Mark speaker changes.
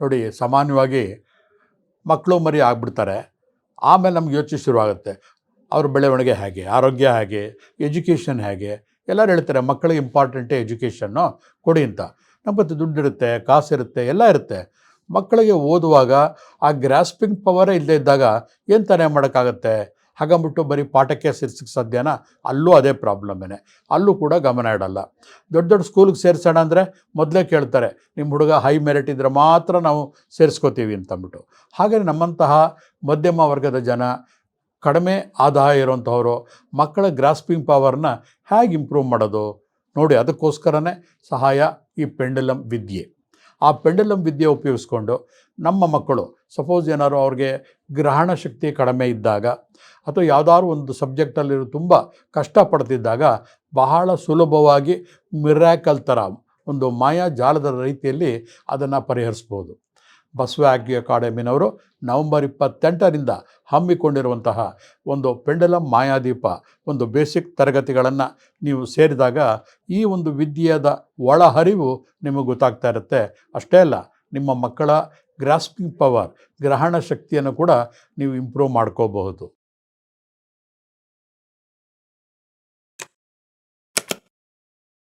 Speaker 1: ನೋಡಿ, ಸಾಮಾನ್ಯವಾಗಿ ಮಕ್ಕಳು ಮರಿ ಆಗ್ಬಿಡ್ತಾರೆ. ಆಮೇಲೆ ನಮ್ಗೆ ಯೋಚನೆ ಶುರುವಾಗುತ್ತೆ, ಅವ್ರ ಬೆಳವಣಿಗೆ ಹೇಗೆ, ಆರೋಗ್ಯ ಹೇಗೆ, ಎಜುಕೇಷನ್ ಹೇಗೆ? ಎಲ್ಲರೂ ಹೇಳ್ತಾರೆ, ಮಕ್ಕಳಿಗೆ ಇಂಪಾರ್ಟೆಂಟೇ ಎಜುಕೇಷನ್ನು ಕೊಡಿ ಅಂತ. ನಮ್ಮ ಇರುತ್ತೆ ದುಡ್ಡಿರುತ್ತೆ, ಕಾಸಿರುತ್ತೆ, ಎಲ್ಲ ಇರುತ್ತೆ. ಮಕ್ಕಳಿಗೆ ಓದುವಾಗ ಆ ಗ್ರಾಸ್ಪಿಂಗ್ ಪವರೇ ಇಲ್ಲದೆ ಇದ್ದಾಗ ಏನು ತಾನೇ ಮಾಡೋಕ್ಕಾಗತ್ತೆ? ಹಾಗಂಬಿಟ್ಟು ಬರೀ ಪಾಠಕ್ಕೆ ಸೇರ್ಸಕ್ಕೆ ಸಾಧ್ಯನ? ಅಲ್ಲೂ ಅದೇ ಪ್ರಾಬ್ಲಮ್ಮೇನೆ ಅಲ್ಲೂ ಕೂಡ ಗಮನ ಇಡಲ್ಲ. ದೊಡ್ಡ ದೊಡ್ಡ ಸ್ಕೂಲಿಗೆ ಸೇರಿಸೋಣ ಅಂದರೆ ಮೊದಲೇ ಕೇಳ್ತಾರೆ ನಿಮ್ಮ ಹುಡುಗ ಹೈ ಮೆರಿಟ್ ಇದ್ದರೆ ಮಾತ್ರ ನಾವು ಸೇರಿಸ್ಕೋತೀವಿ ಅಂತಂದ್ಬಿಟ್ಟು. ಹಾಗೆ ನಮ್ಮಂತಹ ಮಧ್ಯಮ ವರ್ಗದ ಜನ, ಕಡಿಮೆ ಆದಾಯ ಇರುವಂಥವರು ಮಕ್ಕಳ ಗ್ರಾಸ್ಪಿಂಗ್ ಪವರ್ನ ಹೇಗೆ ಇಂಪ್ರೂವ್ ಮಾಡೋದು? ನೋಡಿ, ಅದಕ್ಕೋಸ್ಕರನೇ ಸಹಾಯ ಈ ಪೆಂಡಲಮ್ ವಿದ್ಯೆ. ಆ ಪೆಂಡಲಮ್ ವಿದ್ಯೆ ಉಪಯೋಗಿಸ್ಕೊಂಡು ನಮ್ಮ ಮಕ್ಕಳು ಸಪೋಸ್ ಏನಾದ್ರು ಅವ್ರಿಗೆ ಗ್ರಹಣ ಶಕ್ತಿ ಕಡಿಮೆ ಇದ್ದಾಗ ಅಥವಾ ಯಾವುದಾದ್ರು ಒಂದು ಸಬ್ಜೆಕ್ಟಲ್ಲಿ ತುಂಬ ಕಷ್ಟಪಡ್ತಿದ್ದಾಗ ಬಹಳ ಸುಲಭವಾಗಿ ಮಿರಾಕಲ್ ಥರ ಒಂದು ಮಾಯಾ ಜಾಲದ ರೀತಿಯಲ್ಲಿ ಅದನ್ನು ಪರಿಹರಿಸ್ಬೋದು. ಬಸವ ಅಕಾಡೆಮಿನವರು ನವೆಂಬರ್ ಇಪ್ಪತ್ತೆಂಟರಿಂದ ಹಮ್ಮಿಕೊಂಡಿರುವಂತಹ ಒಂದು ಪೆಂಡಲಂ ಮಾಯಾದೀಪ ಒಂದು ಬೇಸಿಕ್ ತರಗತಿಗಳನ್ನು ನೀವು ಸೇರಿದಾಗ ಈ ಒಂದು ವಿದ್ಯೆಯದ ಒಳಹರಿವು ನಿಮಗೆ ಗೊತ್ತಾಗ್ತಾ ಇರುತ್ತೆ. ಅಷ್ಟೇ ಅಲ್ಲ, ನಿಮ್ಮ ಮಕ್ಕಳ ಗ್ರಾಸ್ಪಿಂಗ್ ಪವರ್, ಗ್ರಹಣ ಶಕ್ತಿಯನ್ನು ಕೂಡ ನೀವು ಇಂಪ್ರೂವ್ ಮಾಡ್ಕೋಬಹುದು.